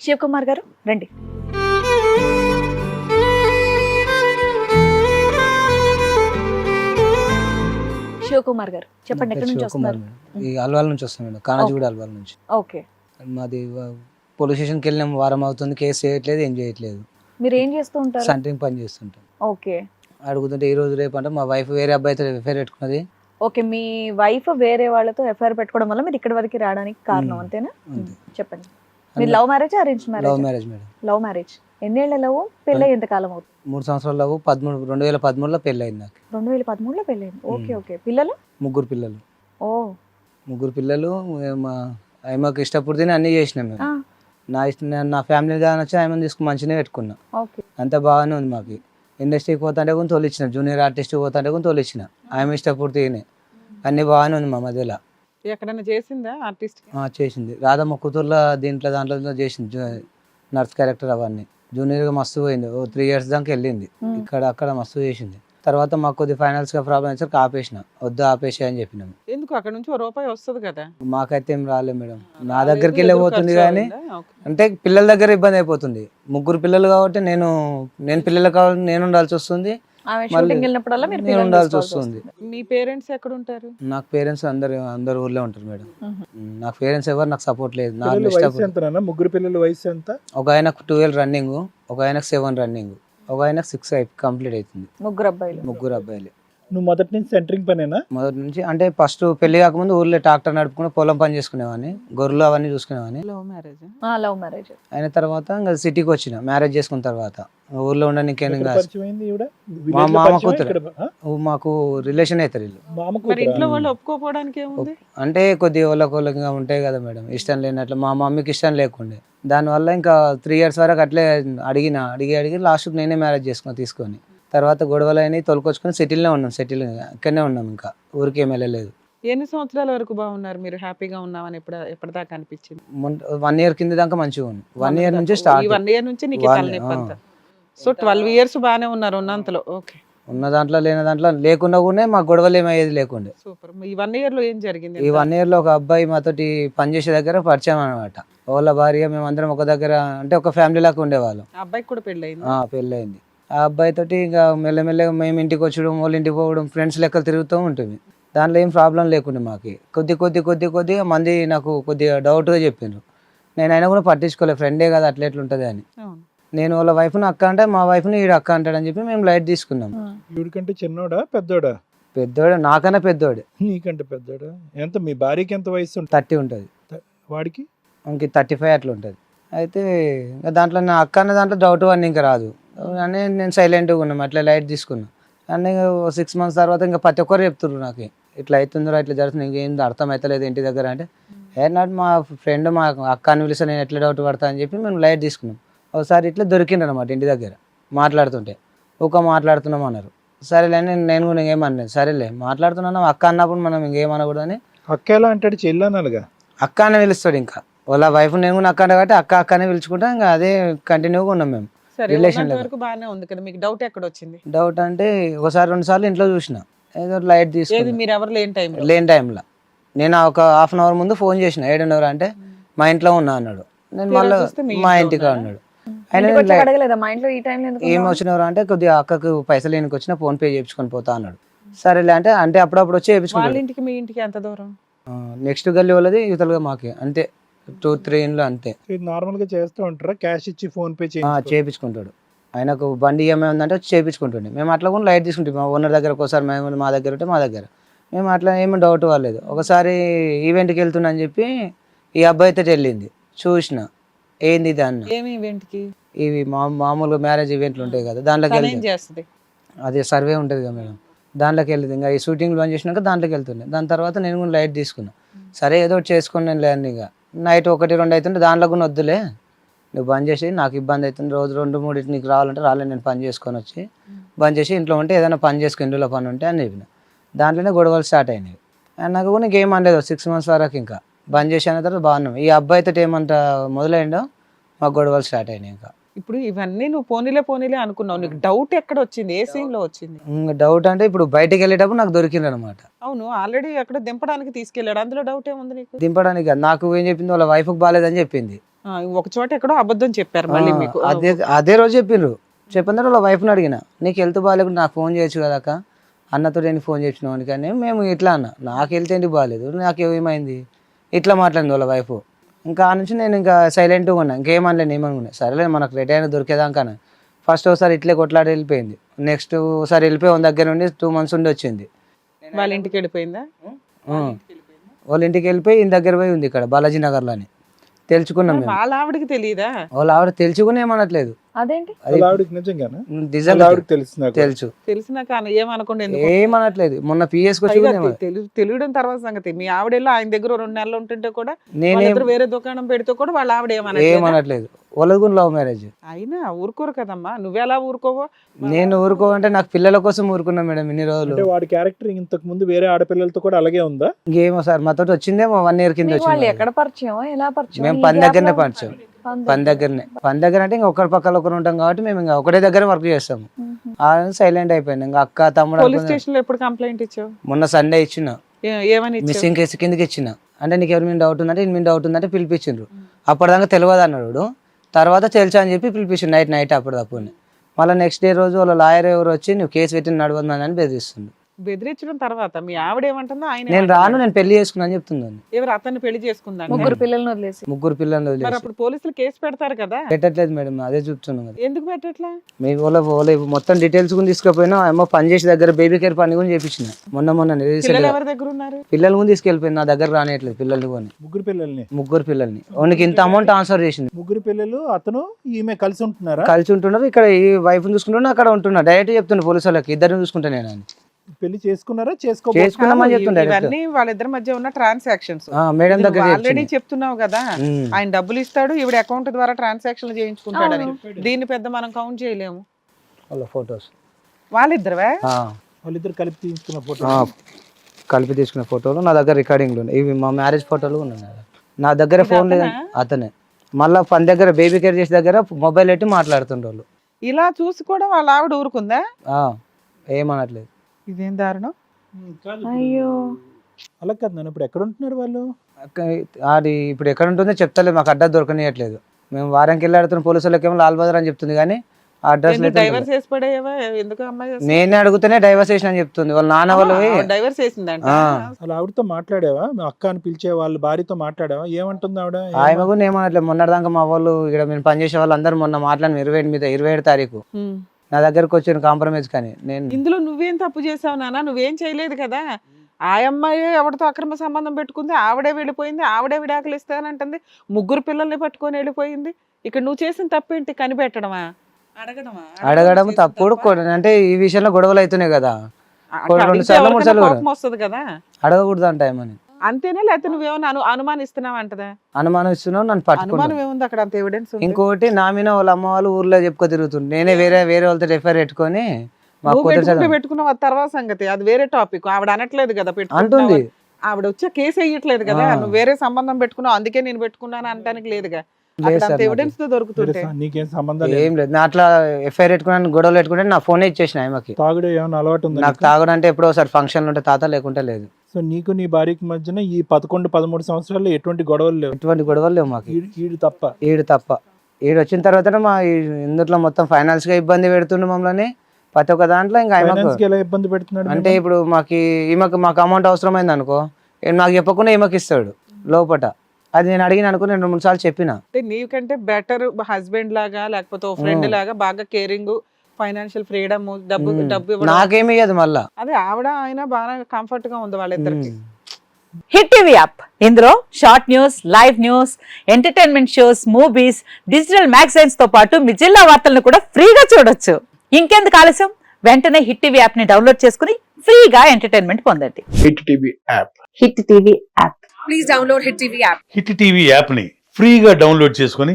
శివకుమార్ గారు రండి. శివకుమార్ గారు చెప్పండి ఎక్కడి నుంచి వస్తున్నారు. ఈ అల్వాల్ నుంచి వస్తాం మేడం కానాజీగూడ అల్వాల్ నుంచి. ఓకే. మాది పోలీస్ స్టేషన్కి వెళ్ళినాం వారం అవుతుంది కేసు చేయట్లేదు ఏం చేయట్లేదు. మీరు ఏం చేస్తూ ఉంటారు? సెంటరింగ్ పని చేస్తుంటాం. ఓకే. అడుగుతుంటే ఈ రోజు రేపు అంటే మా వైఫ్ వేరే అబ్బాయితో ఎఫ్ఐఆర్ పెట్టుకున్నది. ఓకే మీ వైఫ్ వేరే వాళ్ళతో ఎఫ్ఐఆర్ పెట్టుకోవడం వల్ల మీరు ఇక్కడి వరకు రావడానికి కారణం. అంతేనా? అంతే. చెప్పండి. మీరు love marriage arrange love marriage marriage madam love marriage ఎన్నేళ్ళ love పెళ్ళి ఎంత కాలం అవుతుంది? మూడు సంవత్సరాలు లవ్ పదమూడు రెండు వేల పదమూడులో పెళ్ళి అయింది నాకు. రెండు వేల పదమూడులో పెళ్ళైంది ఓకే. ఓకే. పిల్లలు? ముగ్గురు పిల్లలు. ఓ. ముగ్గురు పిల్లలు ఆమెకు ఇష్టపడితేనే అన్నీ చేసినాం మేము నా ఇష్టం నా ఫ్యామిలీ దాని వచ్చి ఆమెను తీసుకుని మంచిగానే పెట్టుకున్నా. ఓకే. అంత బాగానే ఉంది మాకు. ఇండస్ట్రీకి పోతుంటే కూడా తోలిచ్చిన జూనియర్ ఆర్టిస్ట్ పోతుంటే కూడా తోలిచ్చిన. ఆమె ఇష్టపడితేనే అన్నీ బాగానే ఉంది మా మధ్యలో. ఎక్కడైనా చేసిందా ఆర్టిస్ట్ ఆ, చేసింది. రాధమ్మ కూతుర్ల దీంట్లో దాంట్లో చేసింది. నర్స్ క్యారెక్టర్ అవన్నీ. జూనియర్గా మస్తు పోయింది. ఓ త్రీ ఇయర్స్ దాకా వెళ్ళింది. ఇక్కడ అక్కడ మస్తు చేసింది. తర్వాత మాకు కొద్ది ఫైనాన్స్గా ప్రాబ్లం వచ్చాక ఆపేసిన. వద్దు ఆపేసి అని చెప్పినాము. ఎందుకు? అక్కడ నుంచి ఓ రూపాయి వస్తుంది కదా. మాకైతే ఏం రాలేదు మేడం. నా దగ్గరికి వెళ్ళే ఎదురు పోతుంది ఖర్చు కానీ. అంటే పిల్లల దగ్గర ఇబ్బంది అయిపోతుంది. ముగ్గురు పిల్లలు కాబట్టి నేను నేను పిల్లలు కావాలి నేను ఉండాల్సి వస్తుంది. నేను ఉండాల్సి వస్తుంది. మీ పేరెంట్స్ ఎక్కడ ఉంటారు నాకు పేరెంట్స్ అందరు అందరు ఊర్లో ఉంటారు మేడం. నాకు పేరెంట్స్ ఎవరు నాకు సపోర్ట్ లేదు. నా ముగ్గురు పిల్లల వయసు ఎంత? ఒక ఆయనకు ట్వెల్వ్ రన్నింగ్ ఒక ఆయనకు సెవెన్ రన్నింగ్ ఒక ఆయనకు సిక్స్ కంప్లీట్ అవుతుంది ముగ్గురు అబ్బాయిలు. ముగ్గురు అబ్బాయిలు. నువ్వు మొదటి నుంచి సెంటరింగ్ పనేనా? మొదటి నుంచి అంటే ఫస్ట్ పెళ్ళి కాకముందు ఊర్లో ట్రాక్టర్ నడుపుకుని పొలం పని చేసుకునేవాడిని. గొర్రెలు అవన్నీ చూసుకునేవాడిని. లవ్ మ్యారేజ్ లవ్ మ్యారేజ్ అయిన తర్వాత ఇంకా సిటీకి వచ్చిన మ్యారేజ్ చేసుకున్న తర్వాత. ఊర్లో ఉండడానికి? మా మామ? కూతురు. మాకు రిలేషన్ అవుతారు వీళ్ళు. మామ మరి కూతురా? ఇంట్లో వాళ్ళు ఒప్పుకోపోవడానికి ఏముంది? అంటే కొద్దిగా వాళ్ళకొల్లగా ఉంటాయి కదా మేడం ఇష్టం లేనట్లు. మా మమ్మీకి ఇష్టం లేకుండే. దానివల్ల ఇంకా త్రీ ఇయర్స్ వరకు అట్లే అడిగిన అడిగి అడిగి లాస్ట్ నేనే మ్యారేజ్ చేసుకుని తీసుకొని. తర్వాత గొడవలు అయినాయి తొలకొచ్చుకొని సెటిల్నే ఉన్నాం సెటిల్ ఇక్కడనే ఉన్నాం ఇంకా. ఊరికి వెళ్ళలేదు. ఎన్ని సంవత్సరాల వరకు బాగున్నారు మీరు? హ్యాపీగా ఉన్నామని ఎప్పుడు ఎప్పటిదాకా అనిపించింది? వన్ ఇయర్ కింద దాకా మంచిగా ఉంది వన్ ఇయర్ నుంచి ఈ స్టార్ట్. వన్ ఇయర్ నుంచి నీకు One- తలనొప్పి ఆ. అంతా సో ట్వెల్వ్ ఇయర్స్ బాగానే ఉన్నారు ఉన్నంతలో. ఓకే. ఉన్న దాంట్లో లేని దాంట్లో లేకుండా కూడా మాకు గొడవలు ఏమయ్యేది లేకుండే. సూపర్. ఈ వన్ ఇయర్లో ఏం జరిగింది? ఈ వన్ ఇయర్లో ఒక అబ్బాయి మాతోటి పనిచేసే దగ్గర పరిచయం అనమాట వాళ్ళ భార్య మేమందరం ఒక దగ్గర అంటే ఒక ఫ్యామిలీ లాగా ఉండేవాళ్ళం. అబ్బాయికి కూడా పెళ్ళయింది? ఆ, పెళ్ళయింది. ఆ అబ్బాయి తోటి ఇంకా మెల్లమెల్లగా మేము ఇంటికి వచ్చడం వాళ్ళ ఇంటికి పోవడం ఫ్రెండ్స్ లెక్కలు తిరుగుతూ ఉంటుంది. దాంట్లో ఏం ప్రాబ్లం లేకుండే మాకు. కొద్ది కొద్ది కొద్ది కొద్దిగా మంది నాకు కొద్దిగా డౌట్గా చెప్పిండ్రు నేను అయినా కూడా పట్టించుకోలేదు ఫ్రెండే కదా అట్లా ఎట్లుంటుంది అని. అవును. నేను వాళ్ళ వైఫ్ని అక్క అంటే మా వైఫ్ని ఈడు అక్క అంటాడని చెప్పి మేము లైట్ తీసుకున్నాం. ఈవిడికంటే చిన్నోడా పెద్దోడా? పెద్దోడు నాకన్నా పెద్దోడు. నీకంటే పెద్దోడా? ఎంత? మీ భార్యకి ఎంత వయసు ఉంటుంది? థర్టీ ఉంటుంది. వాడికి? ఇంక థర్టీ ఫైవ్ అట్లా ఉంటుంది అయితే ఇంకా దాంట్లో నా అక్క అన్న దాంట్లో డౌట్ అన్నీ ఇంకా రాదు. అని నేను సైలెంట్గా ఉన్నాం అట్లా లైట్ తీసుకున్నా. అన్నీ సిక్స్ మంత్స్ తర్వాత ఇంకా ప్రతి ఒక్కరు చెప్తున్నారు నాకు ఇట్లా అవుతుందిరా ఇట్లా జరుగుతుంది ఇంకేం అర్థం అవుతలేదు ఇంటి దగ్గర అంటే ఏ నాట్ మా ఫ్రెండ్ మా అక్క అని పిలిస్తే నేను ఎట్లా డౌట్ పడతా అని చెప్పి మేము లైట్ తీసుకున్నాం. ఒకసారి ఇట్లా దొరికిండ్రు అనమాట ఇంటి దగ్గర మాట్లాడుతుంటే. ఒక మాట్లాడుతున్నాం అన్నారు. సరేలే అని నేను కూడా ఇంకేమనలేదు. సరేలే మాట్లాడుతున్నాను అక్క అన్నప్పుడు మనం ఇంకేమనకూడదని అక్క ఎలా అంటాడు? చెల్లనాలుగా అక్క అని పిలుస్తాడు ఇంకా. వాళ్ళ వైఫ్ నేను కూడా అక్క అంటే కాబట్టి అక్క అక్క అని పిలుచుకుంటా ఇంకా అదే కంటిన్యూగా ఉన్నాం మేము. Level. వరకు బాగానే ఉంది కదా మీకు డౌట్ ఎక్కడ వచ్చింది డౌట్ అంటే ఒకసారి రెండు సార్లు ఇంట్లో చూసిన. ఏదో లైట్ ఏది తీసుకుని మీరు ఎవరు లేని టైం లేని టైంలో నేను ఒక హాఫ్ అన్ అవర్ ముందు ఫోన్ చేసిన ఏడున్నర అంటే మా ఇంట్లో ఉన్నా అన్నాడు. నేను మళ్ళీ మీ ఇంటికి ఉన్నాడా? అన్నాడు. ఏం? వచ్చినవారు అంటే కొద్దిగా అక్కకు పైసలు లేనికి వచ్చిన ఫోన్ పే చేయించుకొని పోతా అన్నాడు. సరేలే అంటే అంటే అప్పుడప్పుడు వచ్చి వాళ్ళ చేయించుకుంటాడు ఇంటికి మీ ఇంటికి ఎంత దూరం? నెక్స్ట్ గల్లీ వాళ్ళది యువతలుగా మాకే. అంతే. టూ త్రీ ఇంట్లో అంతే. ఇది నార్మల్గా చేస్తూ ఉంటారా? క్యాష్ ఇచ్చి ఫోన్ పే ఆ, చేయించుకో- చేపించుకుంటాడు. ఆయనకు బండి ఈఎంఐ ఉందంటే వచ్చి చేపించుకుంటుండే. మేము అట్లా కూడా లైట్ తీసుకుంటాం. మా ఓనర్ దగ్గర ఒకసారి మేము మా దగ్గర ఉంటే మా దగ్గర. మేము అట్లా ఏమి డౌట్ వాళ్ళలేదు ఒకసారి ఈవెంట్కి వెళ్తున్నా అని చెప్పి ఈ అబ్బాయితో వెళ్ళింది. చూసిన. ఏంది ఇది అన్న. ఏమి ఈవెంట్కి? ఇవి మా మామూలుగా మ్యారేజ్ ఈవెంట్లు ఉంటాయి కదా దాంట్లోకి చేస్తుంది? అదే సర్వే ఉంటుంది కదా మేడం. దాంట్లోకి వెళ్ళింది ఇంకా ఈ షూటింగ్లు బంద్ చేసినాక దాంట్లోకి వెళ్తుండే. దాని తర్వాత నేను కూడా లైట్ తీసుకున్నా. సరే ఏదో ఒకటి చేసుకుని నేను లేను ఇక. నైట్ ఒకటి రెండు అవుతుంటే దాంట్లో కూడా వద్దులే నువ్వు బంద్ చేసి నాకు ఇబ్బంది అవుతుంది రోజు రెండు మూడు నీకు రావాలంటే రాలే నేను పని చేసుకొని వచ్చి బంద్ చేసి ఇంట్లో ఉంటే ఏదైనా పని చేసుకుని ఇంట్లో పని ఉంటే అని చెప్పిన. దాంట్లోనే గొడవలు స్టార్ట్ అయినాయి. అండ్ నాకు కూడా ఇంకేం అనలేదు సిక్స్ మంత్స్ వరకు ఇంకా. బంద్ చేసి అన్న తర్వాత బాగున్నాం. ఈ అబ్బాయితో ఏమంట మొదలైందో మాకు గొడవలు స్టార్ట్ అయినాయి ఇంకా. ఇప్పుడు ఇవన్నీ నువ్వు పోనీలే పోనీలే అనుకున్నావు. నీకు డౌట్ ఎక్కడ వచ్చింది ఏ సీన్లో వచ్చింది? ఇంకా డౌట్ అంటే ఇప్పుడు బయటికి వెళ్ళేటప్పుడు నాకు దొరికింది అనమాట అవును ఆల్రెడీ అక్కడ దింపడానికి తీసుకెళ్ళాడు. అందులో డౌట్ ఏముంది నీకు? దింపడానికి. నాకు ఏం చెప్పింది? వాళ్ళ వైఫ్కి బాగాలేదని చెప్పింది. ఒక చోట ఎక్కడో అబద్ధం చెప్పారు మళ్ళీ మీకు. అదే అదే రోజు చెప్పిండ్రు చెప్పిన తర్వాత వాళ్ళ వైఫ్ని అడిగిన నీకు హెల్త్ బాగాలేకుండా నాకు ఫోన్ చేయొచ్చు కదా అక్క? అన్నతో నేను ఫోన్ చేసినావు కానీ మేము ఇట్లా అన్న. నాకు హెల్త్ ఏంటి బాగాలేదు నాకు ఏమైంది? ఇట్లా మాట్లాడింది వాళ్ళ వైఫ్ ఇంకా ఆ నుంచి నేను ఇంకా సైలెంట్గా ఉన్నా. ఇంకేమనలేను ఏమనుకున్నా. సరేలే మనకు రెడీ అయినా దొరికేదాకా ఫస్ట్ ఒకసారి ఇట్లే కొట్లాడి వెళ్ళిపోయింది. నెక్స్ట్ ఒకసారి వెళ్ళిపోయి వాళ్ళ దగ్గర నుండి టూ మంత్స్ ఉండి వచ్చింది. వాళ్ళ ఇంటికి వెళ్ళిపోయిందా. వాళ్ళ ఇంటికి వెళ్ళిపోయి ఈయన దగ్గర పోయి ఉంది ఇక్కడ బాలాజీ నగర్లోని. తెలుసుకున్నాం మేము. వాళ్ళ ఆవిడకి తెలియదా వాళ్ళ ఆవిడ తెలుసుకుని ఏమనట్లేదు. అదేంటి? అది వాళ్ళ ఆవిడకి నిజంగానా? నిజంగా వాళ్ళ ఆవిడకి తెలుసు నాకు. తెలుసు. తెలిసినా కానీ ఏమనుకోండి ఎందుకు? ఏమనట్లేదు. మొన్న పిఎస్ వచ్చి పైగా కూడా ఏమనలేదు. తెలు- తెలియడం తర్వాత సంగతి. మీ ఆవిడేలో ఆయన దగ్గర ఓ రెండు నెలలు ఉంటుంటే కూడా నేనేం వాళ్ళిద్దరు వేరే దుకాణం పెడితే కూడా వాళ్ళ ఆవిడ ఏమనట్లేదా? ఏమనట్లేదు. వాళ్ళది లవ్ మ్యారేజ్. అయినా ఊరుకోరు కదమ్మా. నువ్వెలా ఊరుకోవో? నేను ఊరుకోవంటే నాకు పిల్లల కోసం ఊరుకున్నా మేడం ఇన్ని రోజులు. అంటే వాడి క్యారెక్టర్ ఇంతకు ముందు వేరే ఆడపిల్లలతో కూడా అలాగే ఉందా? ఇంకేమో సార్ మాతో వచ్చిందేమో వన్ ఇయర్ కింద వచ్చింది. ఎక్కడ పరిచయం? ఎలా పరిచయం? మేము పని దగ్గరనే పరిచయం. పని దగ్గరనే. పని దగ్గర అంటే ఇంకా ఒకరి పక్కన ఒకరు ఉంటాం కాబట్టి మేము ఇంకా ఒకటే దగ్గర వర్క్ చేస్తాము. సైలెంట్ అయిపోయింది. ఇంకా అక్క తమ్ముడు పోలీస్. స్టేషన్లో ఎప్పుడు కంప్లైంట్ ఇచ్చావు? మొన్న సండే ఇచ్చిన. ఏమని మిస్సింగ్ కేసు కిందకి ఇచ్చిన. అంటే నీకు ఎవరి మీద డౌట్ ఉందంటే ఇన్ని మీద డౌట్ ఉందంటే పిలిపించిండ్రు. అప్పటిదాకా తెలియదు అన్నాడు తర్వాత తెలుసా అని చెప్పి పిలిపించిండు నైట్ నైట్ అప్పటిదప్పుడు మళ్ళీ నెక్స్ట్ డే రోజు వాళ్ళ లాయర్ ఎవరు వచ్చి నువ్వు కేసు పెట్టిన నడవద్దని అని బెదిరిస్తుంది బెదిరించడం తర్వాత మీ ఆవిడ ఏమంటుందో ఆయన నేను రాను? నేను పెళ్ళి చేసుకున్నా అని చెప్తున్నాను ఎవరు అతన్ని పెళ్ళి చేసుకుందాం ముగ్గురు పిల్లల్ని వదిలేసి. ముగ్గురు పిల్లలు మరి వదిలేసి అప్పుడు పోలీసులు కేసు పెడతారు కదా? పెట్టట్లేదు మేడం అదే చూస్తున్నాం కదా. ఎందుకు పెట్టట్లా? మీ వాళ్ళ వాళ్ళ మొత్తం డీటెయిల్స్ కూడా తీసుకుపోయినా ఏమో పని చేసే దగ్గర బేబీ కేర్ పని కూడా చేపించిన. మొన్న మొన్న recent పిల్లలు గా. ఎవరి దగ్గర ఉన్నారు? పిల్లలు కూడా తీసుకెళ్ళిపోయింది నా దగ్గర రానియట్లేదు పిల్లలు కొని ముగ్గురు పిల్లల్ని? ముగ్గురు పిల్లల్ని. వానికి ఇంత అమౌంట్ ట్రాన్స్ఫర్ చేసింది. ముగ్గురు పిల్లలు అతను ఈమె కలిసి ఉంటున్నారా? కలిసి ఉంటున్నారు ఇక్కడ ఈ వైఫ్ చూసుకుంటున్నా అక్కడ ఉంటున్నా డైరెక్ట్ చెప్తున్నా పోలీసు వాళ్ళకి ఇద్దరు చూసుకుంటా నేను అని. పెళ్ళి చేసుకున్నారా? చేసుకో చేసుకున్నామని కాదు, చెప్తుండే డైరెక్ట్ ఇవన్నీ వాళ్ళిద్దరి మధ్య ఉన్న ట్రాన్సాక్షన్స్. మేడం దగ్గర ఆల్రెడీ. చెప్తున్నావు కదా. ఆయన డబ్బులు ఇస్తాడు ఈవిడ అకౌంట్ ద్వారా ట్రాన్సాక్షన్ చేయించుకుంటాడని. దీన్ని పెద్ద మనం కౌంట్ చేయలేము. వాళ్ళ ఫొటోస్. వాళ్ళిద్దరువే? వాళ్ళిద్దరు కలిపి తీసుకున్న ఫోటో. కలిపి తీసుకున్న ఫోటోలు నా దగ్గర రికార్డింగ్లు ఉన్నాయి. ఇవి మా మ్యారేజ్ ఫోటోలు ఉన్నాయి నా దగ్గర. నా దగ్గర ఫోన్ లేదు. అతనే? మళ్ళీ పని దగ్గర బేబీ కేర్ చేసే దగ్గర మొబైల్ పెట్టి మాట్లాడుతుండ్రు వాళ్ళు ఇలా చూసి కూడా వాళ్ళ ఆవిడ ఊరుకుందా? ఆ, ఏమనట్లేదు. ఇదేం దారుణం? అయ్యో. అలా కాదు నన్ను ఇప్పుడు ఎక్కడ ఉంటున్నారు వాళ్ళు? అక్క- అది ఇప్పుడు ఎక్కడ ఉంటుందో చెప్తలేదు మాకు అడ్రస్ దొరకనియట్లేదు. మేము వారానికి వెళ్ళి ఆడుతున్న పోలీసు వాళ్ళకి ఏమో లాల్ బజార్ అని చెప్తుంది కానీ ఆ అడ్రస్ డైవర్స్ ఎందుకు అమ్మాయి నేనే అడుగుతూనే డైవర్స్ చేసిన అని చెప్తుంది. వాళ్ళ నాన్న వాళ్ళు డైవర్స్. అసలు ఆవిడతో మాట్లాడావా? మీ అక్క అని పిలిచే వాళ్ళ భార్యతో మాట్లాడావా? ఏమంటుంది ఆవిడ? ఆమె కూడా ఏమనట్లేదు. మొన్నటిదాకా మా వాళ్ళు ఇక్కడ మేము పనిచేసే వాళ్ళు అందరూ మొన్న మాట్లాడిన ఇరవై ఏడు మీద ఇరవై ఏడు తారీఖు. నా దగ్గరకు వచ్చిన కాంప్రమైజ్ కానీ నేను ఇందులో నువ్వేం తప్పు చేసావు నాన్న? నువ్వేం చేయలేదు కదా? ఆ అమ్మాయి ఎవరితో అక్రమ సంబంధం పెట్టుకుంది? ఆవిడే వెళ్ళిపోయింది ఆవిడే విడాకులు ఇస్తానంటుంది ముగ్గురు పిల్లల్ని పట్టుకొని వెళ్ళిపోయింది. ఇక్కడ నువ్వు చేసిన తప్పేంటి? కనిపెట్టడమా? అడగడమా? అడగడం తప్పుడు. అంటే ఈ విషయంలో గొడవలు అవుతున్నాయి కదా. రెండు సార్లు, మూడు సార్లు కదా? అడగకూడదు అంట ఏమని. అంతేనా లేకపోతే నువ్వేమన్నా అను అనుమానిస్తున్నావు అంటదా అనుమానం ఇస్తున్నావు నన్ను అనుమానం పట్టుకున్నాను ఏముంది అక్కడ అంత ఎవిడెన్స్ ఇంకోటి నా మీద వాళ్ళ అమ్మ వాళ్ళు ఊర్లో చెప్పుకో తిరుగుతుంది నేనే వేరే వేరే వాళ్ళతో ఎఫ్ఐఆర్ పెట్టుకొని మా నువ్వు కూతురు పెట్టుకుంటే చదువు- పెట్టుకున్నావు అది తర్వాత సంగతి. అది వేరే టాపిక్ ఆవిడ అనట్లేదు కదా పెట్టుకుంటున్నావు. అంటుంది. అని. ఆవిడ వచ్చే కేసు వేయట్లేదు కదా. ఆ. నువ్వు వేరే సంబంధం పెట్టుకున్నావు అందుకే నేను పెట్టుకున్నాను అనడానికి లేదుగా. లేదు అక్కడ సార్ అంత నాకు. ఎవిడెన్స్తో దొరుకుతుంటే. నీకేం సంబంధం లేదు. ఏం లేదు. నా అట్లా ఎఫ్ఐఆర్ పెట్టుకుని గొడవలు పెట్టుకుంటే నా ఫోనే ఇచ్చేసిన ఆమెకి తాగుడు ఏమైనా అలవాటు ఉందా నాకు నీకు? తాగడం అంటే ఎప్పుడో ఒకసారి ఫంక్షన్లు ఉంటే తాత లేకుంటే లేదు. సో నీకు నీ భార్యకి మధ్యన ఈ పదకొండు పదమూడు సంవత్సరాల్లో ఎటువంటి గొడవలు లేవు? ఎటువంటి గొడవలు లేవు మాకు. ఈడు- ఈడు తప్ప. ఈడు తప్ప. ఈడు వచ్చిన తర్వాత మా ఈ- ఇందులో మొత్తం ఫైనాన్స్గా ఇబ్బంది పెడుతుండే మమ్మల్ని. ప్రతి ఒక్క దాంట్లో ఇంకా ఆమెకు ఫైనాన్స్కి ఎలా ఇబ్బంది పెడుతున్నాడు అంటే ఇప్పుడు మాకు ఈమెకు మాకు అమౌంట్ అవసరమైంది అనుకో నాకు చెప్పకుండా ఈమెకి ఇస్తాడు లోపట. అది నేను అడిగిన అనుకో నేను రెండు మూడు సార్లు చెప్పిన. అంటే నీకంటే బెటర్ హస్బెండ్ లాగా లేకపోతే ఫ్రెండ్. లాగా బాగా కేరింగ్ ఫైనాన్షియల్ ఫ్రీడమ్ డబ్బు. డబ్బు ఇవ్వడం. నాకేమి ఇయ్యదు మళ్ళా. అదే ఆవిడ ఆయన బాగా కంఫర్ట్గా ఉంది వాళ్ళిద్దరికి. Hit TV app. ఇందులో short news live news entertainment shows movies digital మ్యాగజైన్స్తో పాటు మీ జిల్లా వార్తలను కూడా ఫ్రీగా చూడొచ్చు. ఇంకెందుకు ఆలస్యం? వెంటనే హిట్ టీవీ యాప్ని డౌన్లోడ్ చేసుకుని ఫ్రీగా ఎంటర్టైన్మెంట్ పొందండి. Hit TV app. Hit TV app. Hit TV యాప్ని ఫ్రీగా డౌన్లోడ్ చేసుకొని